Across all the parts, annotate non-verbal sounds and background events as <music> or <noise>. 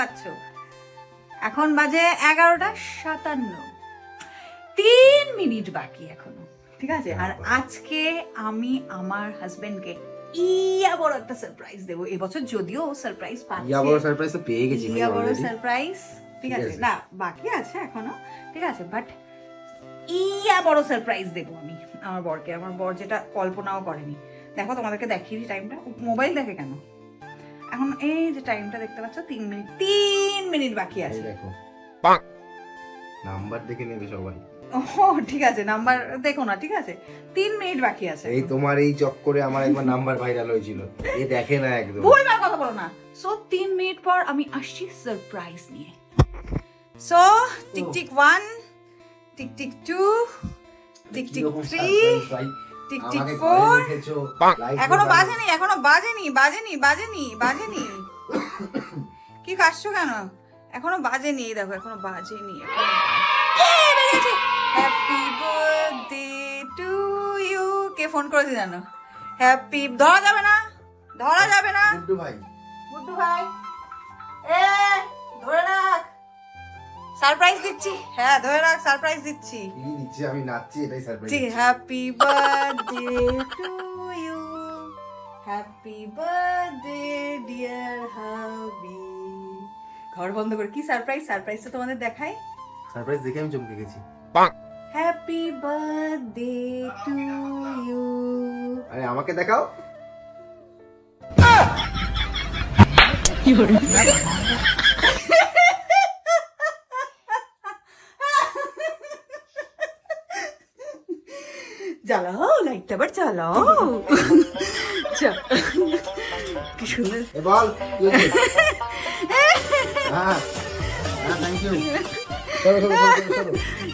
পাচ্ছ? এখন বাজে এগারোটা সাতান্ন। তিন মিনিট বাকি এখনও। ঠিক আছে আর আজকে আমি আমার হাজবেন্ডকে ইয়া বড় একটা সারপ্রাইজ দেবো। এবছর যদিও সারপ্রাইজ পাচ্ছে। ইয়া বড় সারপ্রাইজ তো পেয়ে গেছি ইয়া বড় সারপ্রাইজ ঠিক আছে? আছে। না বাকি আছে এখনও ঠিক আছে? বাট ইয়া বড় সারপ্রাইজ দেবো আমি আমার বরকে। আমার বর যেটা কল্পনাও করেনি। দেখো তোমাদেরকে দেখিয়ে দিই টাইমটা মোবাইল দেখে কেন? এখন এই যে টাইমটা দেখতে পাচ্ছ তিন মিনিট তিন মিনিট বাকি আছে। দেখো। নাম্বার দেখে নেবে সবাই। ও ঠিক আছে নাম্বার দেখো না ঠিক আছে। তিন মিনিট বাকি আছে এই তোমার এই চক্করে আমার একবার নাম্বার ভাইরাল হয়েছিল। এ দেখে না একদম। ভুলবার কথা বলো না। সো তিন মিনিট পর আমি আসছি সারপ্রাইজ নিয়ে। So tick tick one tick tick two tick tick three ভাই? টিক টিক ফোর এখনও বাজেনি এখনও বাজেনি বাজেনি বাজেনি বাজেনি। কি কাটছো কেন? এখনও বাজেনি এই দেখো এখনও বাজেনি হ্যাপি বার্থডে টু ইউ কে ফোন করেছে জানো? হ্যাপি ধরা যাবে না ধরা যাবে না। গুড্ডু ভাই। গুড্ডু ভাই। এ ধরে রাখ। সারপ্রাইজ দিচ্ছি। হ্যাঁ ধরে রাখ সারপ্রাইজ দিচ্ছি। কি দিচ্ছে আমি নাচছি এটাই সারপ্রাইজ ঠিক happy birthday to you happy birthday dear hubby ঘর বন্ধ করে কি সারপ্রাইজ সারপ্রাইজ তো তোমাদের দেখাই। সারপ্রাইজ দেখে আমি চমকে গেছি। হ্যাপি বার্থডে টু ইউ আরে আমাকে দেখাও। জ্বালাও লাইটটা আবার জ্বালাও। কি সুন্দর। বল হ্যাঁ থ্যাংক ইউ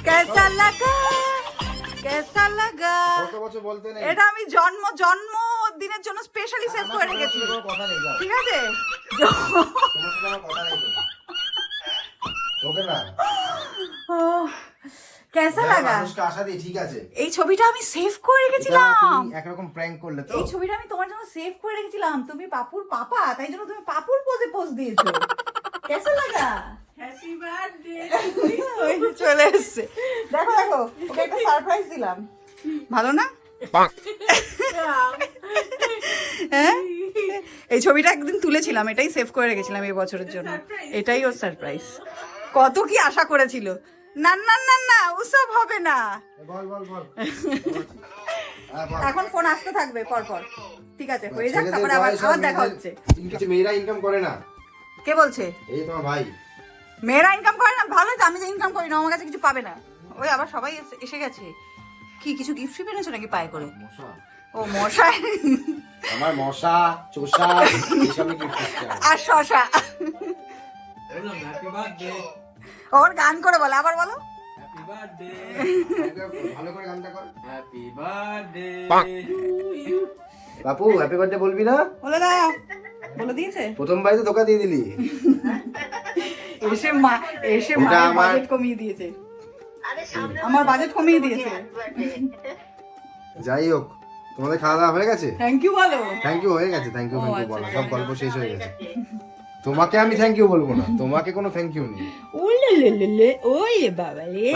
কেসা লাগা কেসা লাগা। এটা আমি জন্ম জন্ম দিনের জন্য স্পেশালি সেভ করে রেখেছি। ঠিক আছে? কথা নেই। কেসা লাগা মানুষকে আশা দিই ঠিক আছে। এই ছবিটা আমি সেভ করে রেখেছিলাম। একরকম প্র্যাঙ্ক করলে তো। এই ছবিটা আমি তোমার জন্য সেভ করে রেখেছিলাম। তুমি পাপুর পাপা তাই জন্য তুমি পাপুর পোজে পোজ দিয়েছ। কেসা লাগা হ্যাপি বার্থডে ওই চলে এসছে। দেখো দেখো ওকে একটা সারপ্রাইজ দিলাম। ভালো না? হ্যাঁ? এই ছবিটা একদিন তুলেছিলাম এটাই সেভ করে রেখেছিলাম এই বছরের জন্য। এটাই ওর সারপ্রাইজ কত কি আশা করেছিল। না না না না ওসব হবে না। এ বল বল বল। বল। এখন ফোন আসতে থাকবে পর পর। ঠিক আছে হয়ে যাক তারপরে আবার আবার দেখা হচ্ছে। মেয়েরা ইনকাম করে না। কে বলছে? এই তোমার ভাই। মেয়েরা ইনকাম করে না? ভালো তো আমি যে ইনকাম করি না আমার কাছে কিছু পাবে না। ওই আবার সবাই এসে- এসে গেছে। কি কিছু গিফট ফিফট এনেছো নাকি পায়ে করে? ও মশাই আমার মশা চোষা। আর শশা। হ্যাপি বার্থডে ওর গান করে বলে আবার বলো। হ্যাপি বার্থডে ভালো করে গানটা কর। হ্যাপি বার্থডে বাপু হ্যাপি বার্থডে বলবি না? বলে দাও বলে দিয়েছে। প্রথমবার তো ধোকা দিয়ে দিলি। এসে মা এসে আমার- বাজেট কমিয়ে দিয়েছে। আমার বাজেট কমিয়ে দিয়েছে। <laughs> যাই হোক তোমাদের খাওয়া দাওয়া হয়ে গেছে? থ্যাংক ইউ বলো। থ্যাংক ইউ হয়ে গেছে থ্যাংক ইউ ও, থ্যাংক ইউ আচ্ছা, বলা আচ্ছা। সব গল্প শেষ হয়ে গেছে। তোমাকে আমি থ্যাংক ইউ বলব না। তোমাকে কোনো থ্যাংক ইউ নেই। ওলে ওলে বাবা রে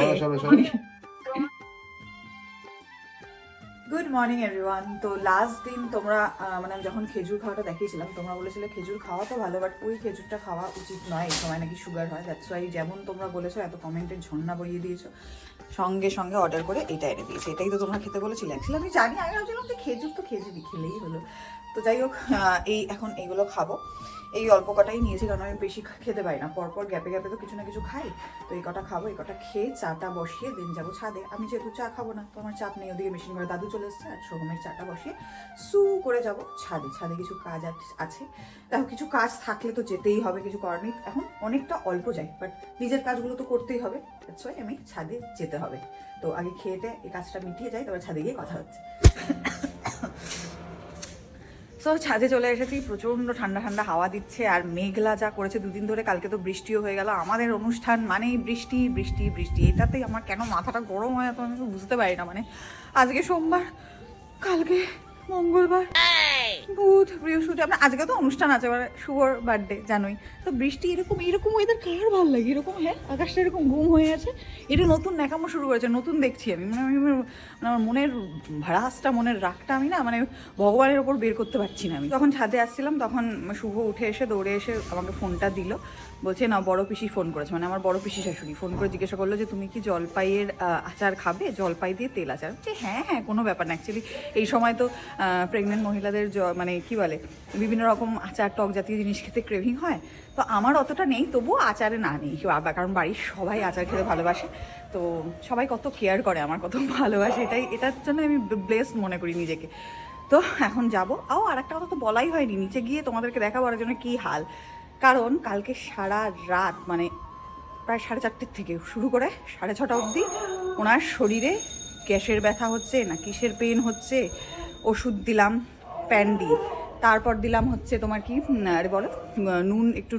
গুড মর্নিং এভরিওয়ান তো লাস্ট দিন তোমরা মানে আমি যখন খেজুর খাওয়াটা দেখিয়েছিলাম, তোমরা বলেছিলে খেজুর খাওয়া তো ভালো বাট ওই খেজুরটা খাওয়া উচিত নয়, এই সময় নাকি সুগার হয়। দ্যাটস ওয়াই যেমন তোমরা বলেছ, এত কমেন্টের ঝর্ণা বইয়ে দিয়েছ। সঙ্গে সঙ্গে অর্ডার করে এটা এনে দিয়েছে। এটাই তো তোমরা খেতে বলেছিলে। অ্যাকচুয়ালি আমি জানি, আমি ভাবছিলাম যে খেজুর তো খেজুরই খেলেই হলো। তো যাই হোক এই এখন এইগুলো খাব। এই অল্প কটাই নিয়েছি, কারণ আমি বেশি খেতে পারি না। পরপর গ্যাপে গ্যাপে তো কিছু না কিছু খাই। তো এই কটা খাব, এই কটা খেয়ে চাটা বসিয়ে দিন যাব ছাদে। আমি যেহেতু চা খাব না, তো আমার চাপ নেই। ওদিকে মেশিন করে দাদু চলে এসছে, আর সোহমের চাটা বসিয়ে সু করে যাব ছাদে। ছাদে কিছু কাজ আছে দেখো, কিছু কাজ থাকলে তো যেতেই হবে, কিছু করার নেই। এখন অনেকটা অল্প যাই বাট নিজের কাজগুলো তো করতেই হবে। ওয়াই আমি ছাদে যেতে হবে। তো আগে খেয়েতে এই কাজটা মিটিয়ে যাই, তারপর ছাদে গিয়ে কথা হচ্ছে। সো ছাদে চলে এসেছি, প্রচণ্ড ঠান্ডা ঠান্ডা হাওয়া দিচ্ছে আর মেঘলা যা করেছে, দুদিন ধরে কালকে তো বৃষ্টিও হয়ে গেল। আমাদের অনুষ্ঠান মানেই বৃষ্টি বৃষ্টি বৃষ্টি। এটাতেই আমার কেন মাথাটা গরম হয় এত আমি বুঝতে পারি না মানে আজকে সোমবার, কালকে মঙ্গলবার। বুধ বৃহস্পতি আপনার আজকে তো অনুষ্ঠান আছে এবার শুভর বার্থডে জানোই। তো বৃষ্টি এরকম এরকম ওয়েদার কার ভালো লাগে? এরকম হ্যাঁ আকাশটা এরকম ঘুম হয়ে আছে। এটা নতুন ন্যাকামো শুরু করেছে নতুন দেখছি আমি। মানে আমি মানে আমার মনের ভাড়াসটা মনের রাগটা আমি না মানে ভগবানের ওপর বের করতে পারছি না আমি। যখন ছাদে আসছিলাম তখন শুভ উঠে এসে দৌড়ে এসে আমাকে ফোনটা দিল। বলছে না বড় পিসি ফোন করেছে। মানে আমার বড় পিসি শাশুড়ি ফোন করে জিজ্ঞাসা করল যে তুমি কি জলপাইয়ের আচার খাবে? জলপাই দিয়ে তেল আচার? যে হ্যাঁ হ্যাঁ কোনো ব্যাপার না অ্যাকচুয়ালি এই সময় তো প্রেগনেন্ট মহিলাদের মানে কি বলে, বিভিন্ন রকম আচার টক জাতীয় জিনিস খেতে ক্রেভিং হয়। তো আমার অতটা নেই, তবুও আচারে না নেই। কারণ বাড়ির সবাই আচার খেতে ভালোবাসে। তো সবাই কত কেয়ার করে, আমার কত ভালোবাসে। এটাই, এটার জন্য আমি ব্লেসড মনে করি নিজেকে। তো এখন যাব। আও আর একটা কথা তো বলাই হয়নি, নিচে গিয়ে তোমাদেরকে দেখাবো আর জন্য কী হাল। কারণ কালকে সারা রাত মানে প্রায় সাড়ে চারটের থেকে শুরু করে সাড়ে ছটা অবধি, ওনার শরীরে গ্যাসের ব্যথা হচ্ছে, না কিসের পেন হচ্ছে ওষুধ দিলাম, প্যান্ডি। তারপর দিলাম হচ্ছে তোমার কি আরে বলো নুন, একটু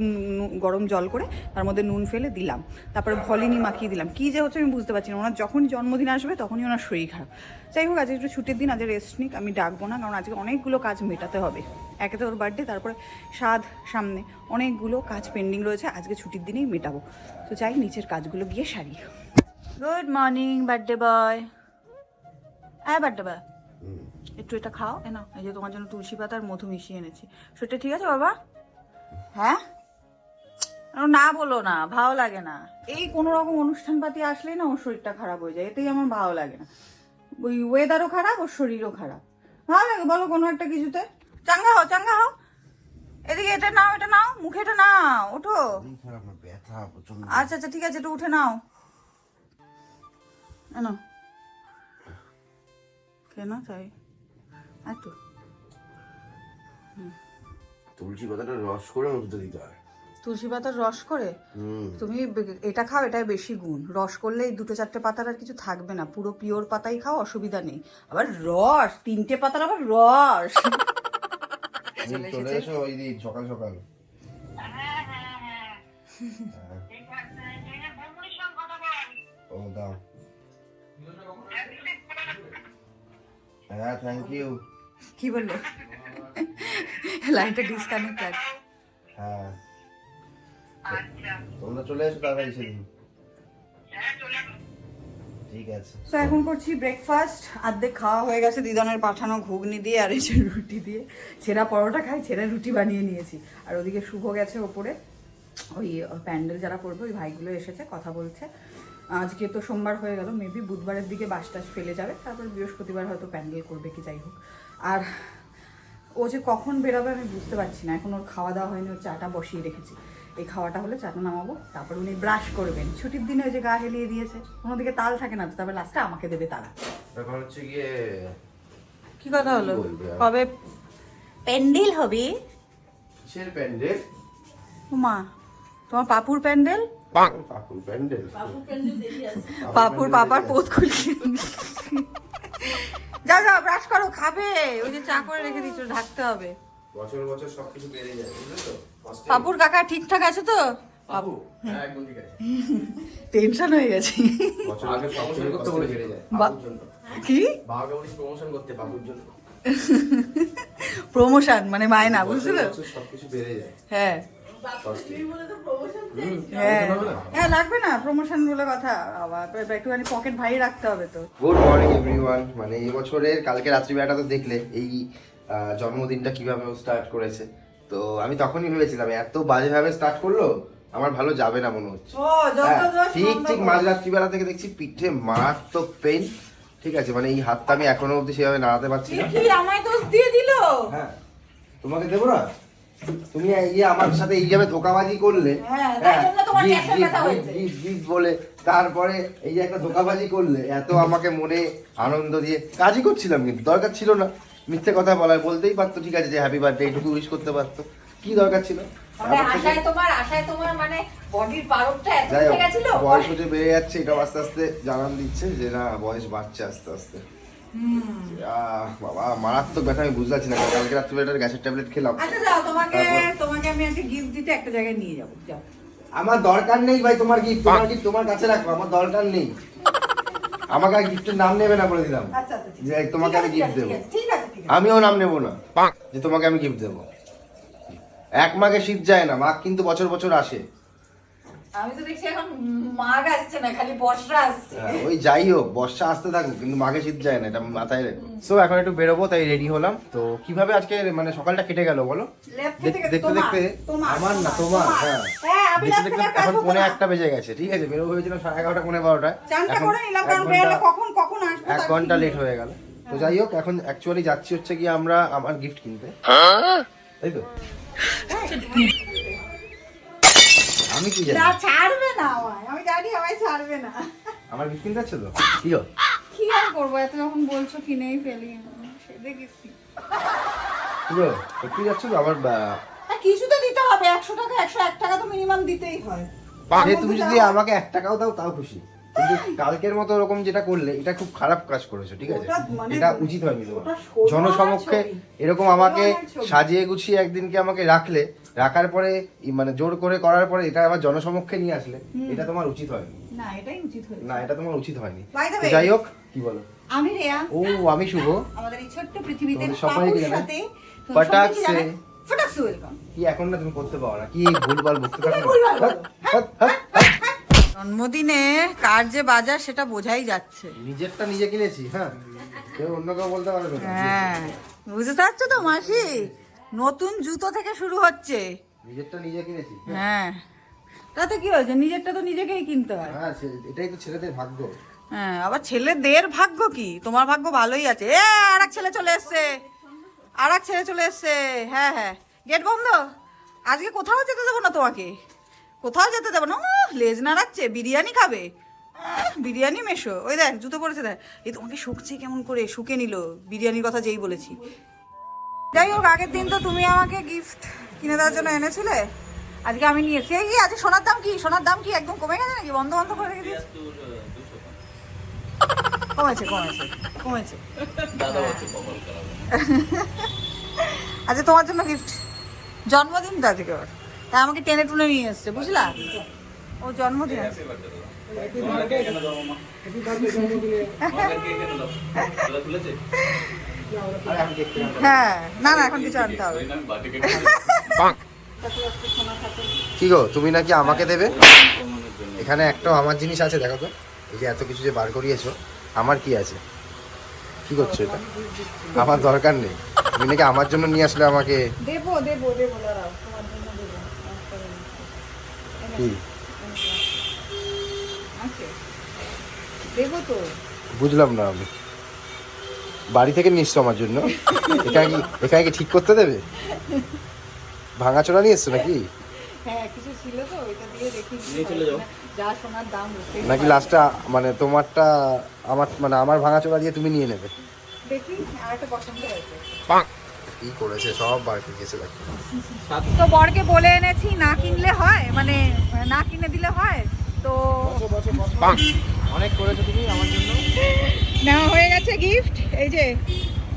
গরম জল করে তার মধ্যে নুন ফেলে দিলাম। তারপরে ভলিনি মাখিয়ে দিলাম। কী যে হচ্ছে আমি বুঝতে পারছি না। ওনার যখন জন্মদিন আসবে তখনই ওনার শরীর খারাপ। যাই হোক, আজকে একটু ছুটির দিন, আজকে রেস্ট নিক, আমি ডাকবো না, কারণ আজকে অনেকগুলো কাজ মেটাতে হবে। একে তো ওর বার্থডে তারপরে স্বাদ সামনে অনেকগুলো কাজ পেন্ডিং রয়েছে, আজকে ছুটির দিনেই মেটাবো। তো যাই, নিচের কাজগুলো গিয়ে সারি। গুড মর্নিং বার্থডে বয় হ্যাঁ বার্থডে বয় একটু এটা খাও এ না এই যে তোমার জন্য তুলসী পাতা আর মধু মিশিয়ে এনেছি। সেটা ঠিক আছে বাবা? হ্যাঁ? না বলো না ভালো লাগে না। এই কোনো রকম অনুষ্ঠান পাতি আসলেই না ওর শরীরটা খারাপ হয়ে যায় এতেই আমার ভালো লাগে না। ওই ওয়েদারও খারাপ ওর শরীরও খারাপ। ভালো লাগে বলো কোনো একটা কিছুতে? চাঙ্গা হও চাঙ্গা হও। এদিকে এটা নাও এটা নাও মুখে এটা নাও ওঠো। আচ্ছা আচ্ছা ঠিক আছে এটা উঠে নাও। কেন তাই এত। তুলসী পাতাটা রস করে মধ্যে দিতে হয়। তুলসী পাতার রস করে? হুম। তুমি এটা খাও এটাই বেশি গুণ। রস করলে এই দুটো চারটে পাতার আর কিছু থাকবে না। পুরো পিওর পাতাই খাও অসুবিধা নেই। আবার রস তিনটে পাতার আবার রস। চলে এসো ওই দিন সকাল সকাল। ও দাও। হ্যাঁ থ্যাংক ইউ কি বললে? লাইনটা ডিসকানেক্ট আছে হ্যাঁ। তোমরা চলে এসো তাড়াতাড়ি সেদিন। ঠিক আছে। সো এখন করছি ব্রেকফাস্ট অর্ধেক খাওয়া হয়ে গেছে দিদনের পাঠানো ঘুগনি দিয়ে আর এই যে রুটি দিয়ে। ছেঁড়া পরোটা খাই ছেঁড়া রুটি বানিয়ে নিয়েছি। আর ওদিকে শুভ গেছে ওপরে। ওই প্যান্ডেল যারা করবে ওই ভাইগুলো এসেছে কথা বলছে। আজকে তো সোমবার হয়ে গেল মেবি বুধবারের দিকে বাস টাস ফেলে যাবে তারপর বৃহস্পতিবার হয়তো প্যান্ডেল করবে কি যাই হোক। আর ও যে কখন বেরোবে আমি বুঝতে পারছি না এখন ওর খাওয়া দাওয়া হয়নি ওর চাটা বসিয়ে রেখেছি। এই খাওয়াটা হলে চাটা নামাবো তারপর উনি ব্রাশ করবেন। ছুটির দিনে ওই যে গা হেলিয়ে দিয়েছে কোনো দিকে তাল থাকে না তো তারপর লাস্টে আমাকে দেবে তারা ব্যাপার হচ্ছে গিয়ে কি কথা হলো? কবে? প্যান্ডেল হবে। কিসের প্যান্ডেল? মা তোমার পাপুর প্যান্ডেল? পাপুর পাপার পোত খুলছে। যাও যাও ব্রাশ করো খাবে। ওই যে চা করে রেখে দিচ্ছ ঢাকতে হবে। বছর বছর সবকিছু বেড়ে যায় বুঝলে তো? পাপুর কাকা ঠিকঠাক আছে তো? বাবু হ্যাঁ একদম ঠিক আছে। টেনশন হয়ে গেছে। বছর আগে বছর প্রমোশন করতে বলে বেড়ে যায় কি? প্রমোশন করতে বাবুর জন্য। <laughs> প্রমোশন মানে মায়না বুঝলে? সবকিছু বেড়ে যায়। হ্যাঁ। হ্যাঁ। লাগবে না। প্রমোশন বলে কথা। আবার একটুখানি পকেট ভারী রাখতে হবে তো। গুড মর্নিং এভরিওয়ান মানে এই বছরের কালকে রাত্রিবেলাটা তো দেখলে এই জন্মদিনটা কীভাবে স্টার্ট করেছে। তো আমি তখনই ভেবেছিলাম এত বাজেভাবে স্টার্ট করল আমার ভালো যাবে না মনে হচ্ছে। হ্যাঁ, ঠিক ঠিক। মাঝ রাত্রিবেলা থেকে দেখছি পিঠে মারাত্মক পেন ঠিক আছে মানে এই হাতটা আমি এখনও অবধি সেভাবে নাড়াতে পারছি না। আমায় দোষ দিয়ে দিল। হ্যাঁ তোমাকে দেবো না? তুমি এই যে আমার সাথে এইভাবে ধোকাবাজি করলে হ্যাঁ, gift বলে তারপরে এই যে একটা ধোকাবাজি করলে এত আমাকে মনে আনন্দ দিয়ে কাজই করছিলাম কিন্তু দরকার ছিল না। মিথ্যে কথা বলার বলতেই পারতো ঠিক আছে যে হ্যাপি বার্থডে এইটুকু উইশ করতে পারতো। কি দরকার ছিল? মানে আশায় তোমার আশায় তোমার মানে বডির পারকটা এত যাই হোক গেছিল বয়স হতে বেড়ে যাচ্ছে এটাও আস্তে আস্তে জানান দিচ্ছে যে না বয়স বাড়ছে আস্তে আস্তে। বাবা মারাত্মক ব্যথা আমি বুঝতে পারছি না। কালকে গ্যাসের ট্যাবলেট খেলাম। আচ্ছা যাও তোমাকে তোমাকে আমি একটা গিফট দিতে একটা জায়গায় নিয়ে যাব। যাও। আমার দরকার নেই ভাই তোমার গিফট তোমার গিফট তোমার কাছে রাখো আমার দরকার নেই। আমাকে আর গিফটের নাম নেবে না বলে দিলাম। আচ্ছা আচ্ছা যে তোমাকে আমি ঠিক দেবো। আছে, ঠিক আছে ঠিক ঠিক আমিও নাম নেব না। যে তোমাকে আমি গিফট দেবো। এক মাঘে শীত যায় না মাঘ কিন্তু বছর বছর আসে। আমি তো দেখছি এখন মাঘ আসছে না খালি বর্ষা আসছে। হ্যাঁ, ওই যাই হোক বর্ষা আসতে থাকুক কিন্তু মাঘে শীত যায় না এটা মাথায় রেখো। সো এখন একটু বেরোবো তাই রেডি হলাম। তো কীভাবে আজকে মানে সকালটা কেটে গেল বলো? লেফট দেখতে দেখতে আমার না তোমার। হ্যাঁ। হ্যাঁ দেখতে দেখতে এখন একটা বেজে গেছে ঠিক আছে? বেরোবো ভেবেছিলাম সাড়ে এগারোটা পৌনে বারোটা। এখন এক ঘন্টা- কখন কখন এক ঘণ্টা লেট হয়ে গেল। তো যাই হোক এখন অ্যাকচুয়ালি যাচ্ছি হচ্ছে কি আমরা আমার গিফট কিনতে। তাই তো? আমি কি জানি? না ছাড়বে না আমায়। আমি জানি আমায় ছাড়বে না। আমার গিফট কিনতে যাচ্ছে তো? কি হল কি আর করব? এত যখন বলছো কিনেই ফেলি সে দেখেছি কি সত্যি যাচ্ছ তো? আবার কিছু তো দিতে হবে। একশো টাকা একশো এক টাকা তো মিনিমাম দিতেই হয়। সে তুমি যদি আমাকে এক টাকাও দাও তাও খুশি। কিন্তু কালকের মতো ওরকম যেটা করলে এটা খুব খারাপ কাজ করেছ ঠিক আছে? মানে- এটা উচিত হয়নি তোমার। জনসমক্ষে এরকম আমাকে সাজিয়ে গুছিয়ে একদিনকে আমাকে রাখলে রাখার পরে ই- মানে জোর করে করার পরে এটা আবার জনসমক্ষে নিয়ে আসলে এটা তোমার উচিত হয়নি না এটাই উচিত হয়েছে না এটা তোমার উচিত হয়নি যাই হোক কি বলো আমি রেয়া ও আমি শুভ আমাদের এই ছোট্ট পৃথিবীতে সবাইকে। সাথে পটাকসে। ফটাকসে ওয়েলকাম কি এখন না তুমি করতে পারো না কি ভুলভাল বকতে থাকো না? ভুলভাল বলো। হাট, হাট, হাট। জন্মদিনে কার যে বাজার সেটা বোঝাই যাচ্ছে নিজেরটা নিজে কিনেছি হ্যাঁ কেউ অন্য কেউ বলতে পারবে না হ্যাঁ বুঝতে পারছ তো মাসি নতুন জুতো থেকে শুরু হচ্ছে। নিজেরটা নিজে কিনেছি। হ্যাঁ। তাতে কি হয়েছে? নিজেরটা তো নিজেকেই কিনতে হয়। হ্যাঁ এটাই তো ছেলেদের ভাগ্য। হ্যাঁ আবার ছেলেদের ভাগ্য কি? তোমার ভাগ্য ভালোই আছে। এ আর এক ছেলে চলে এসছে। আর এক ছেলে চলে এসছে। হ্যাঁ হ্যাঁ। গেট বন্ধ? আজকে কোথাও যেতে দেবো না তোমাকে? কোথাও যেতে দেবো না? লেজ নাড়াচ্ছে। বিরিয়ানি খাবে? বিরিয়ানি মেশো। ওই দেখ জুতো পরেছে দেখ। এই তোমাকে শুকছে কেমন করে? শুকে নিল। বিরিয়ানির কথা যেই বলেছি। যাই হোক, আগের দিন তো তুমি আমাকে গিফট কিনে দেওয়ার জন্য এনেছিলে। আজকে আমি নিয়েছি এই আজকে সোনার দাম কি? সোনার দাম কি একদম কমে গেছে নাকি? বন্ধ বন্ধ করে রেখে কমেছে কমেছে কমেছে। আচ্ছা তোমার জন্য গিফট জন্মদিন তো আজকে ওর। তাই আমাকে টেনে টুনে নিয়ে এসছে, বুঝলা? ও জন্মদিন আছে। হ্যাঁ না না এখন কিছু আনতে হবে। কি গো তুমি নাকি আমাকে দেবে? এখানে একটাও আমার জিনিস আছে দেখো তো। এই যে এত কিছু যে বার করিয়েছো আমার কি আছে? কি করছ এটা? আমার দরকার নেই। তুমি নাকি আমার জন্য নিয়ে আসলে আমাকে? দেবো দেবো দেবো দাঁড়াও তোমার জন্য দেবো। কি? দেবো তো। বুঝলাম না আমি। বাড়ি থেকে নিয়ে এসছো আমার জন্য? এখানে কি এখানে কি ঠিক করতে দেবে? ভাঙাচোরা নিয়ে এসছো নাকি? হ্যাঁ কিছু ছিল তো ওইটা দিয়ে দেখি। নিয়ে চলে যাও। যা সোনার দাম বুঝতেই নাকি। লাস্টটা মানে তোমারটা আমার মানে আমার ভাঙাচোরা দিয়ে তুমি নিয়ে নেবে? দেখি আর একটা পছন্দ হয়েছে। কি করেছে সব বার করে গেছে দেখো। তো বরকে বলে এনেছি না কিনলে হয় মানে না কিনে দিলে হয় তো অনেক করেছ তুমি আমার জন্য। নেওয়া হয়ে গেছে গিফট এই যে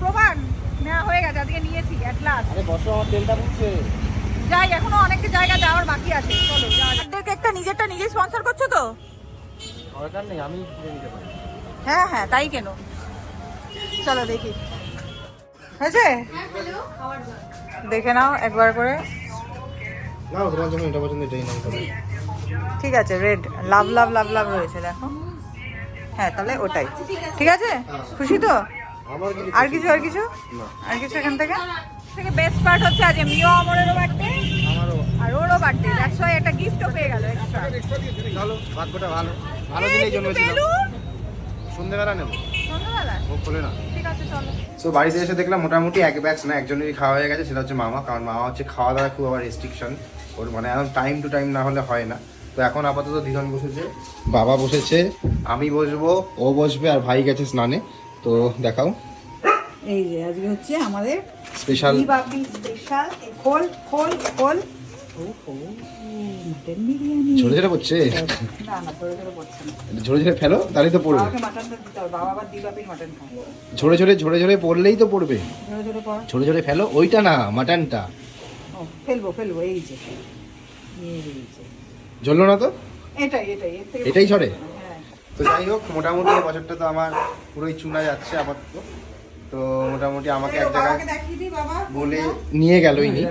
প্রমাণ নেওয়া হয়ে গেছে আজকে নিয়েছি অ্যাট লাস্ট আরে বসো আমার তেলটা বুঝছে যাই এখনও অনেক জায়গা যাওয়ার বাকি আছে চলো যাওয়া একটা নিজেরটা নিজেই স্পন্সর করছ তো? দরকার নেই আমি নিতে পারি। হ্যাঁ হ্যাঁ তাই কেন? চলো দেখি। হয়েছে? দেখে নাও একবার করে। না তোমার জন্য এটা পছন্দ এটাই নাম করো ঠিক আছে রেড লাভ লাভ লাভ লাভ রয়েছে দেখো। হ্যাঁ তাহলে ওটাই। ঠিক আছে? খুশি তো? আর কিছু আর কিছু? আর কিছু এখান থেকে? থেকে বেস্ট পার্ট হচ্ছে আজ বার্থডে আর ওরও বার্থডে দ্যাটস ওয়াই একটা গিফটও পেয়ে গেল এক্সট্রা চলো ভাগ্যটা ভালো। সন্ধ্যাবেলা সো বাড়িতে এসে দেখলাম মোটামুটি এক ব্যাচ না একজনেরই খাওয়া হয়ে গেছে সেটা হচ্ছে মামা। কারণ মামা হচ্ছে খাওয়া দাওয়া খুব আবার রেস্ট্রিকশন ওর মানে এখন টাইম টু টাইম না হলে হয় না। তো এখন আপাতত ধীরন বসেছে। বাবা বসেছে। আমি বসবো। ও বসবে আর ভাই গেছে স্নানে। তো দেখাও। এই যে আজকে হচ্ছে আমাদের স্পেশাল। স্পেশাল। খোল খোল খোল। ঝরে ঝরে পড়ছে? ঝরে ঝরে ফেলো তাহলেই তো পড়বে। মাটনটা দিতে হবে। বাবা আবার দিবাপির মাটন খায়। ঝরে ঝরে ঝরে ঝরে পড়লেই তো পড়বে। ঝরে ঝরে ফেলো ওইটা না মাটনটা ফেলব ফেলব এই যে এই যে। ঝরলো না তো? এটাই এটাই এটাই ঝরে? হ্যাঁ। তো যাই হোক মোটামুটি এই বছরটা তো আমার পুরোই চুনা যাচ্ছে আপাতত। তো তো মোটামুটি আমাকে এক জায়গায় বলে নিয়ে গেলই নি।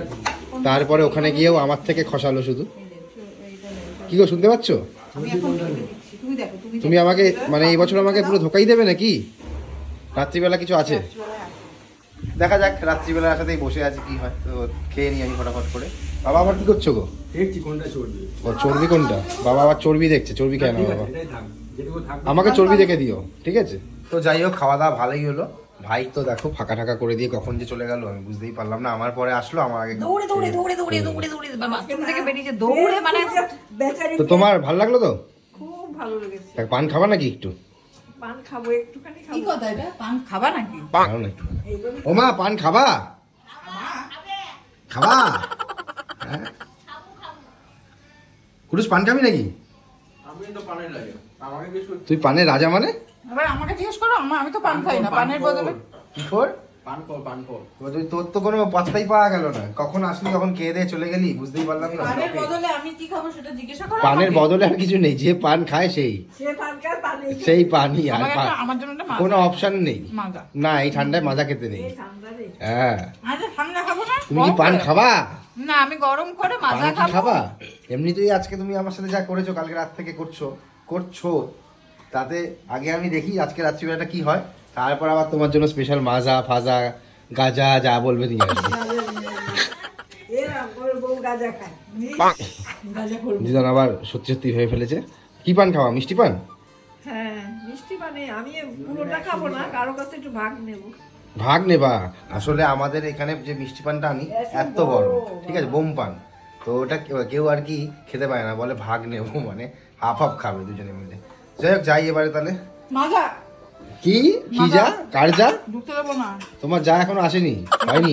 তারপরে ওখানে গিয়েও আমার থেকে খসালো শুধু। কি গো শুনতে পাচ্ছ? আমি এখন তুমি তুমি তুমি আমাকে মানে এই বছর আমাকে পুরো ধোকাই দেবে নাকি? রাত্রিবেলা কিছু আছে? দেখা যাক রাত্রিবেলার সাথেই বসে আছে কি হয় তো খেয়ে নিই আমি ফটাফট করে। বাবা আবার কি করছ গো? দেখছি কোনটা চলবে ও চর্বি কোনটা? বাবা আবার চর্বি দেখছে চর্বি কেন বাবা। আমাকে চর্বি দেখে দিও ঠিক আছে? তো যাই হোক খাওয়া দাওয়া ভালোই হলো। ভাই তো দেখো ফাঁকা টাকা করে দিয়ে কখন যে চলে গেল আমি বুঝতেই পারলাম না। আমার পরে আসলো আমার আগে দৌড়ে দৌড়ে দৌড়ে দৌড়ে দৌড়ে দৌড়ে বাথরুম থেকে বেরিয়েছে দৌড়ে মানে তো তোমার ভালো লাগল তো? খুব ভালো লেগেছে। পান খাবা নাকি একটু? পান খাব একটুখানি কি কথা এটা? পান খাবা নাকি? খাও ও মা পান খাবা? খাবা? হ্যাঁ? পান খাবি নাকি? আমি তো পানের লাগে আমাকে কিছু তুই পানের রাজা মানে? এবার আমাকে জিজ্ঞেস করো আমা- আমি তো পান খাই না। পানের বদলে কি কর পান কর পান কর। তোর তো কোনো পাত্তাই পাওয়া গেল না। কখন আসলি কখন খেয়ে দিয়ে চলে গেলি বুঝতেই পারলাম না। পানের বদলে আমি কি খাব সেটা জিজ্ঞাসা করো পানের বদলে আর কিছু নেই যে পান খায় সেই। সেই পানি। আর কোনো অপশন নেই। না এই ঠান্ডায় মাজা খেতে নেই। হ্যাঁ। আচ্ছা ঠান্ডা খাব না? তুমি কি পান খাবা? না আমি গরম করে মাজা খাব। খাবা? এমনিতেই আজকে তুমি আমার সাথে যা করেছ কালকে রাত থেকে করছ করছ। তাতে আগে আমি দেখি আজকে রাত্রিবেলাটা কি হয়। তারপর আবার তোমার জন্য স্পেশাল মাজা ফাজা গাজা যা বলবে নিয়ে আসবে করব। দিদান আবার সত্যি সত্যি হয়ে ফেলেছে। কি পান খাওয়া? মিষ্টি পান? হ্যাঁ মিষ্টি পানে। আমি পুরোটা খাব না কারও কাছে একটু ভাগ নেব। ভাগ নেবা। আসলে আমাদের এখানে যে মিষ্টি পানটা আনি এত বড়। ঠিক আছে বোম পান। তো ওটা কেউ- কেউ আর কি খেতে পারে না বলে ভাগ নেব মানে হাফ হাফ খাবে দুজনে মিলে যাই হোক যাই এবারে তাহলে। মাজা। কি? কি যা? কার যা? তোমার যা এখনও আসেনি হয়নি?